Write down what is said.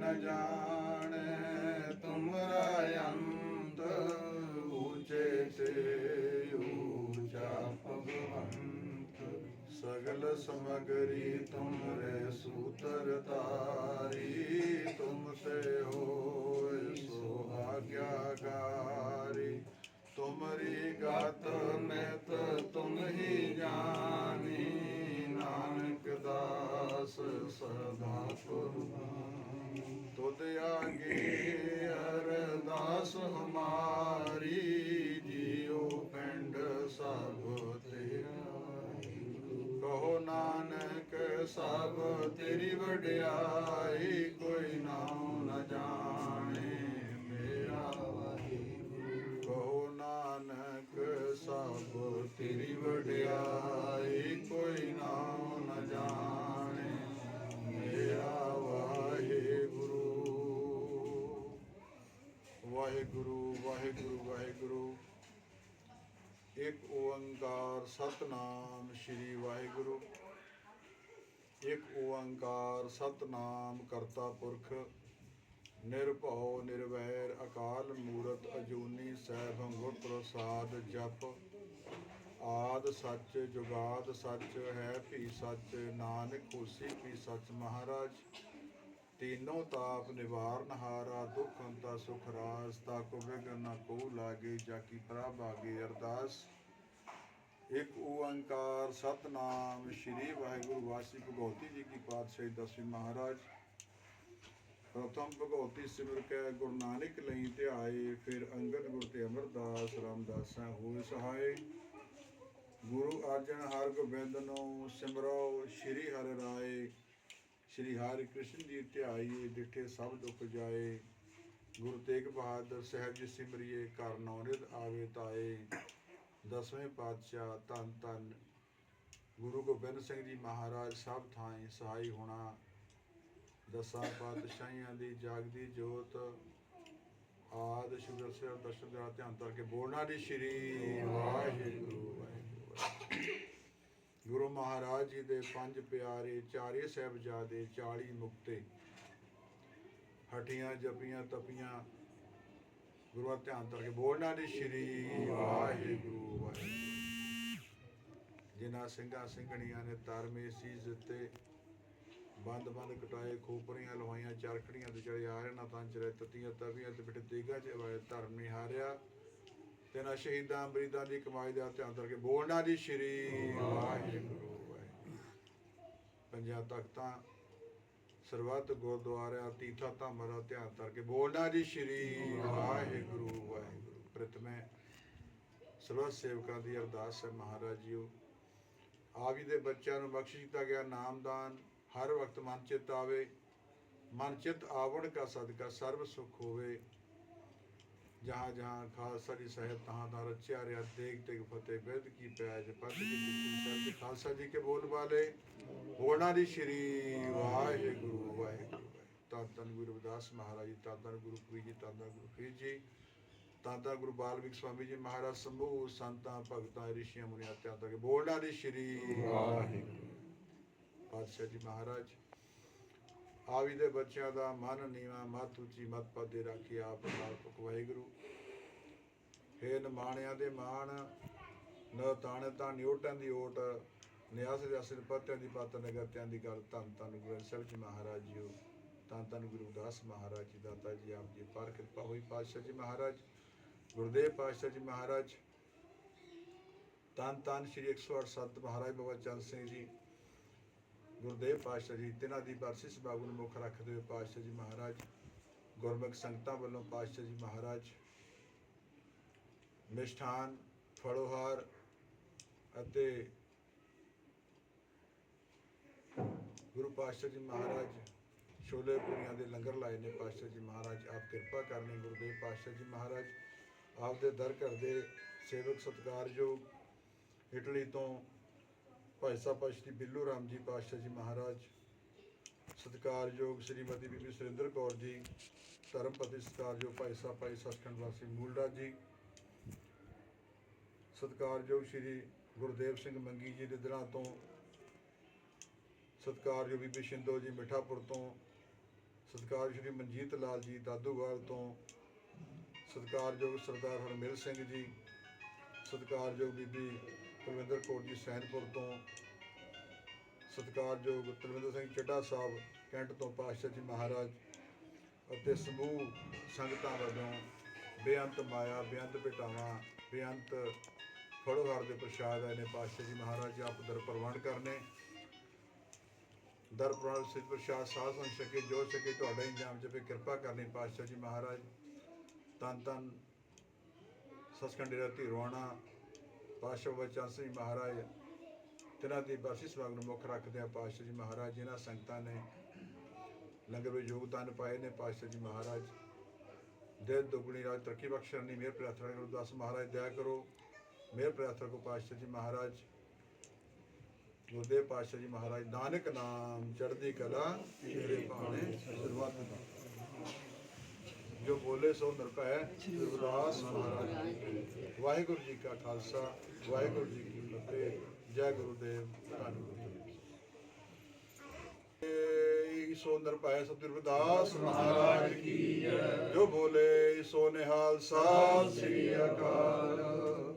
न जान ਸਦਾ ਕੁਰਬਾਨ ਤੁਧ ਆਗੇ ਅਰਦਾਸ ਹਮਾਰੀ, ਜਿਉ ਪਿੰਡ ਸਭ ਤੇਰਾ। ਕਹੋ ਨਾਨਕ ਸਭ ਤੇਰੀ ਵਡਿਆਈ ਵਾਹਿਗੁਰੂ ਵਾਹਿਗੁਰੂ। ਇੱਕ ਓੰਕਾਰ ਸਤਨਾਮ ਸ੍ਰੀ ਵਾਹਿਗੁਰੂ। ਇੱਕ ਓੰਕਾਰ ਸਤਨਾਮ ਕਰਤਾ ਪੁਰਖ। ਨਿਰਭਉ, ਨਿਰਵੈਰ, ਅਕਾਲ ਮੂਰਤ, ਅਜੂਨੀ ਸੈਭੰ ਗੁਰ ਪ੍ਰਸਾਦ ਜਪ। ਆਦ ਸੱਚ, ਜੁਗਾਦ ਸੱਚ, ਹੈ ਭੀ ਸੱਚ, ਨਾਨਕ ਹੋਸੀ ਭੀ ਸੱਚ ਮਹਾਰਾਜ। ਤੀਨੋਂ ਤਾਪ ਨਿਵਾਰਨ ਹਾਰਾ, ਦੁਖ ਅੰਤਾ ਸੁਖ ਰਾਸ ਤਾ ਕੋ ਵਿਗਨ ਕੋ ਲਾਗੇ ਜਾ ਕੀ ਪ੍ਰਭ ਆਗੇ ਅਰਦਾਸ। ਇੱਕ ਓੰਕਾਰ ਸਤਨਾਮ ਸ੍ਰੀ ਵਾਹਿਗੁਰੂ ਵਾਸੀ ਭਗਉਤੀ ਜੀ ਕੀ ਪਾਤਸ਼ਾਹੀ ਦਸਵੀਂ ਮਹਾਰਾਜ। ਪ੍ਰਥਮ ਭਗਉਤੀ ਸਿਮਰ ਕੇ, ਗੁਰੂ ਨਾਨਕ ਲਈ ਧਿਆਏ, ਫਿਰ ਅੰਗਦ ਗੁਰ ਤੇ ਅਮਰਦਾਸ, ਰਾਮਦਾਸਾਂ ਹੋਏ ਸਹਾਏ। ਗੁਰੂ ਅਰਜਨ ਹਰ ਗੋਬਿੰਦ ਨੂੰ ਸਿਮਰੋ, ਸ੍ਰੀ ਹਰਿ ਰਾਏ। ਸ਼੍ਰੀ ਹਰਿ ਕ੍ਰਿਸ਼ਨ ਜੀ ਧਿਆਈਏ ਡਿਠੇ ਸਭ ਦੁੱਖ ਜਾਏ, ਗੁਰੂ ਤੇਗ ਬਹਾਦਰ ਸਾਹਿਬ ਜੀ ਸਿਮਰਿਏ, ਘਰ ਨੌਰਿਦ ਆਵੇ ਤਾਏ। ਦਸਵੇਂ ਪਾਤਸ਼ਾਹ ਧੰਨ ਧੰਨ ਗੁਰੂ ਗੋਬਿੰਦ ਸਿੰਘ ਜੀ ਮਹਾਰਾਜ ਸਭ ਥਾਈਂ ਸਹਾਈ ਹੋਣਾ। ਦਸਾਂ ਪਾਤਸ਼ਾਹੀਆਂ ਦੀ ਜਾਗਦੀ ਜੋਤ ਆਦ ਸ਼ੁਗਰ ਸਾਹਿਬ ਦਰਸ਼ਨ ਦਾ ਧਿਆਨ ਕਰਕੇ ਬੋਲਣਾ ਦੀ ਸ਼੍ਰੀ ਵਾਹਿਗੁਰੂ ਵਾਹਿਗੁਰੂ ਵਾਹਿਗੁਰੂ। ਗੁਰੂ ਮਹਾਰਾਜ ਜੀ ਦੇ ਪੰਜ ਪਿਆਰੇ ਚਾਰੇ ਸਾਹਿਬਜ਼ਾਦੇ 40 ਮੁਕਤੇ ਹਟੀਆਂ ਜਪੀਆਂ, ਤਪੀਆਂ, ਗੁਰੂ ਧਿਆਨ ਕਰਕੇ ਬੋਲਣਾ ਦੀ ਸ਼੍ਰੀ ਵਾਹਿਗੁਰੂ ਵਾਹਿਗੁਰੂ। ਜਿਨ੍ਹਾਂ ਸਿੰਘਾਂ ਸਿੰਘਣੀਆਂ ਨੇ ਧਰਮੇ ਸੀਸ ਦਿੱਤੇ, ਬੰਦ ਬੰਦ ਕਟਾਏ, ਖੋਪਰੀਆਂ ਲਵਾਈਆਂ, ਚਰਖੜੀਆਂ ਤੇ ਚੜਿਆ ਆ ਤਾਂ ਚਰੇ ਤਤੀਆਂ, ਤਵੀਆਂ ਤੇ ਬਿਠੇ, ਤੀਗਾ ਚ ਧਰਮ ਨਿਹਾਰਿਆ। ਤੇ ਨਾ ਸ਼ਹੀਦਾਂ ਅੰਬਰੀਦਾਂ ਦੀ ਕਮਾਈ ਦਾ ਧਿਆਨ ਕਰਕੇ ਬੋਲਣਾ ਦੀ ਸ਼੍ਰੀ ਵਾਹਿਗੁਰੂ। ਪੰਜਾਂ ਤਖਤਾਂ, ਸਰਬੱਤ ਗੁਰਦੁਆਰਿਆਂ, ਤੀਰਥਾਂ, ਧਾਮਾਂ ਦਾ ਧਿਆਨ ਕਰਕੇ ਬੋਲਣਾ ਜੀ ਸ਼੍ਰੀ ਵਾਹਿਗੁਰੂ ਵਾਹਿਗੁਰੂ। ਪ੍ਰਥਮੇ ਸਰਬੱਤ ਸੇਵਕਾਂ ਦੀ ਅਰਦਾਸ ਹੈ ਮਹਾਰਾਜ ਜੀਓ। ਆਪ ਜੀ ਦੇ ਬੱਚਿਆਂ ਨੂੰ ਬਖਸ਼ਿਸ਼ ਕੀਤਾ ਗਿਆ ਨਾਮਦਾਨ, ਹਰ ਵਕਤ ਮਨ ਚਿਤ ਆਵੇ, ਮਨ ਚਿਤ ਆਵਣ ਕਾ ਸਦਕਾ ਸਰਬ ਸੁਖ ਹੋਵੇ। ਜਹਾਂ ਜਹਾਂ ਖਾਲਸਾ ਜੀ ਸਾਹਿਬ ਤਹਾਂ ਦਾ ਰਚਿਆ ਰਿਆ ਦੇਖ ਦੇਖ ਫਤਿਹ ਬਿਰਦ ਕੀ ਪੈਜ ਪਤ ਕੀ ਜਿਤਨ ਸਾਹਿਬ ਖਾਲਸਾ ਜੀ ਕੇ ਬੋਲ ਵਾਲੇ। ਹੋਣਾ ਦੀ ਸ਼੍ਰੀ ਵਾਹਿਗੁਰੂ ਵਾਹਿਗੁਰੂ ਤਨ ਗੁਰੂ ਰਵਿਦਾਸ ਮਹਾਰਾਜ ਜੀ ਤਨ ਗੁਰੂ ਪ੍ਰੀ ਜੀ ਤਨ ਗੁਰੂ ਫਰੀਦ ਜੀ। ਤਾਂ ਗੁਰੂ ਬਾਲਵਿਕ ਸਵਾਮੀ ਜੀ ਮਹਾਰਾਜ ਸਮੂਹ ਸੰਤਾਂ, ਭਗਤਾਂ, ਰਿਸ਼ੀਆਂ, ਮੁਨੀਆਂ ਤੱਕ ਬੋਲਣਾ ਦੀ ਸ਼੍ਰੀ ਵਾਹਿਗੁਰੂ। ਪਾਤਸ਼ਾਹ ਜੀ ਮਹਾਰਾਜ ਆਵੀ ਦੇ ਬੱਚਿਆਂ ਦਾ ਮਨ ਨੀਵਾ ਮਤ ਉੱਚੀ ਮਤ ਪਦੇ ਰੱਖੀ ਆਪ ਨਾਲ ਵਾਹਿਗੁਰੂ। ਹੇ ਨਿਮਾਣਿਆਂ ਦੇ ਮਾਣ, ਨ ਤਾਣੇ ਤਾਂ ਨਿਓਟਾਂ ਦੀ ਓਟ, ਨਿਆਸ ਦੇ ਅਸਲ ਪੱਤਿਆਂ ਦੀ ਪੱਤ ਨਗਤਿਆਂ ਦੀ ਗੱਲ। ਧੰਨ ਧੰਨ ਗੁਰੂ ਸਾਹਿਬ ਜੀ ਮਹਾਰਾਜ ਜੀਓ। ਧੰਨ ਧੰਨ ਗੁਰੂ ਦਾਸ ਮਹਾਰਾਜ ਜੀ, ਦਾਤਾ ਜੀ, ਆਪ ਜੀ, ਪਰ ਕਿਰਪਾ ਹੋਈ ਪਾਤਸ਼ਾਹ ਜੀ ਮਹਾਰਾਜ, ਗੁਰਦੇਵ ਪਾਤਸ਼ਾਹ ਜੀ ਮਹਾਰਾਜ। ਧੰਨ ਧੰਨ ਸ਼੍ਰੀ 108 ਸੰਤ ਮਹਾਰਾਜ ਬਾਬਾ ਚੰਦ ਸਿੰਘ ਜੀ। ਗੁਰਦੇਵ ਪਾਤਸ਼ਾਹ ਜੀ, ਤਿਨਾਂ ਦੀ ਬਰਸਿਸ ਬਾਬੂ ਨੂੰ ਮੁੱਖ ਰੱਖਦੇ ਹੋਏ ਪਾਤਸ਼ਾਹ ਜੀ ਮਹਾਰਾਜ, ਗੁਰਮੁਖ ਸੰਗਤਾਂ ਵੱਲੋਂ ਪਾਤਸ਼ਾਹ ਜੀ ਮਹਾਰਾਜ, ਮਿਸ਼ਠਾਨ, ਫੜੋਹਾਰ ਅਤੇ ਗੁਰੂ ਪਾਤਸ਼ਾਹ ਜੀ ਮਹਾਰਾਜ ਛੋਲੇ ਪੂਰੀਆਂ ਦੇ ਲੰਗਰ ਲਾਏ ਨੇ। ਪਾਤਸ਼ਾਹ ਜੀ ਮਹਾਰਾਜ, ਆਪ ਕਿਰਪਾ ਕਰਨੀ ਗੁਰਦੇਵ ਪਾਤਸ਼ਾਹ ਜੀ ਮਹਾਰਾਜ, ਆਪ ਦੇ ਦਰ ਘਰ ਦੇ ਸੇਵਕ ਸਤਿਕਾਰਯੋਗ, ਇਟਲੀ ਤੋਂ ਭਾਈ ਸਾਹਿਬ ਪਾਤਸ਼ਾਹ ਜੀ ਬਿੱਲੂ ਰਾਮ ਜੀ, ਪਾਤਸ਼ਾਹ ਜੀ ਮਹਾਰਾਜ, ਸਤਿਕਾਰਯੋਗ ਸ਼੍ਰੀਮਤੀ ਬੀਬੀ ਸੁਰਿੰਦਰ ਕੌਰ ਜੀ ਧਰਮਪਤੀ ਸਤਿਕਾਰਯੋਗ ਭਾਈ ਸਾਹਿਬ, ਭਾਈ ਸਤਖੰਡ ਵਾਸੀ ਮੂਲੜਾ ਜੀ, ਸਤਿਕਾਰਯੋਗ ਸ਼੍ਰੀ ਗੁਰਦੇਵ ਸਿੰਘ ਮੰਗੀ ਜੀ ਦੇ ਦਿਲਾਂ ਤੋਂ, ਸਤਿਕਾਰਯੋਗ ਬੀਬੀ ਸ਼ਿੰਦੋ ਜੀ ਮਿਠਾਪੁਰ ਤੋਂ ਸਤਿਕਾਰ ਸ਼੍ਰੀ ਮਨਜੀਤ ਲਾਲ ਜੀ ਦਾਦੂਵਾਲ ਤੋਂ, ਸਤਿਕਾਰਯੋਗ ਸਰਦਾਰ ਹਰਮਿਲ ਸਿੰਘ ਜੀ, ਸਤਿਕਾਰਯੋਗ ਬੀਬੀ ਕੁਲਵਿੰਦਰ ਕੌਰ ਜੀ ਸੈਨਪੁਰ ਤੋਂ। ਸਤਿਕਾਰਯੋਗ ਤਲਵਿੰਦਰ ਸਿੰਘ ਚੱਡਾ ਸਾਹਿਬ, ਕੈਂਟ ਤੋਂ ਪਾਤਸ਼ਾਹ ਜੀ ਮਹਾਰਾਜ ਅਤੇ ਸਮੂਹ ਸੰਗਤਾਂ ਵੱਲੋਂ ਬੇਅੰਤ ਮਾਇਆ, ਬੇਅੰਤ ਭੇਟਾਵਾਂ ਬੇਅੰਤ ਫੜੋਹਾਰ ਦੇ ਪ੍ਰਸ਼ਾਦ ਆਏ ਨੇ। ਪਾਤਸ਼ਾਹ ਜੀ ਮਹਾਰਾਜ ਆਪ ਦਰ ਪ੍ਰਵਾਨ ਕਰਨੇ। ਦਰ ਪ੍ਰਵਾਨ ਸਿੱਧ ਪ੍ਰਸ਼ਾਦ ਸਾਧ ਸੰਗ ਸਕੇ ਜੋ ਸਕੇ ਤੁਹਾਡਾ ਇੰਜਾਮ ਚ ਕਿਰਪਾ ਕਰਨੀ ਪਾਤਸ਼ਾਹ ਜੀ ਮਹਾਰਾਜ। ਤਨ ਤਨ ਸਸਕੰਡੀ ਰਤੀ ਰੋਣਾ ਪਾਤਸ਼ਾਹ ਬਚਨ ਸਿੰਘ ਮਹਾਰਾਜ, ਤਿਨਾਂ ਦੀ ਬਰਸੀ ਸਵਾਗ ਨੂੰ ਮੁੱਖ ਰੱਖਦੇ ਆ ਪਾਤਸ਼ਾਹ ਜੀ ਮਹਾਰਾਜ, ਜਿਨ੍ਹਾਂ ਸੰਗਤਾਂ ਨੇ ਲੰਗਰ ਵਿੱਚ ਯੋਗਦਾਨ ਪਾਏ ਨੇ ਪਾਤਸ਼ਾਹ ਜੀ ਮਹਾਰਾਜ। ਦੇ ਦੁਗਣੀ ਰਾਜ ਤਰੱਕੀ ਬਖਸ਼ਣ ਦੀ ਮਿਹਰ ਪ੍ਰਾਰਥਨਾ ਕਰੋ, ਦਾਸ ਮਹਾਰਾਜ ਦਇਆ ਕਰੋ। ਮਿਹਰ ਪ੍ਰਾਰਥਨਾ ਕੋ ਪਾਤਸ਼ਾਹ ਜੀ ਮਹਾਰਾਜ। ਗੁਰਦੇਵ ਪਾਤਸ਼ਾਹ ਜੀ ਮਹਾਰਾਜ, ਨਾਨਕ ਨਾਮ ਚੜ੍ਹਦੀ ਕਲਾ ਤੇਰੇ ਭਾਣੇ। ਸ਼ੁਰੂਆਤ ਦਾ ਜੋ ਬੋਲੇ ਸੋ ਨਿਰਭੈ ਗੁਰਦਾਸ ਮਹਾਰਾਜ ਵਾਹਿਗੁਰੂ ਜੀ ਕਾ ਖਾਲਸਾ, ਵਾਹਿਗੁਰੂ ਜੀ ਕੀ ਫਤਿਹ, ਜੈ ਗੁਰੂਦੇਵ ਧੰਨਵਾਦ ਏ ਸੋ ਨਿਰਭੈ ਸਤਿ ਗੁਰਦਾਸ ਮਹਾਰਾਜ ਕੀ ਜੈ। ਜੋ ਬੋਲੇ ਸੋ ਨਿਹਾਲ ਸਾਧ ਸ੍ਰੀ ਅਕਾਲ।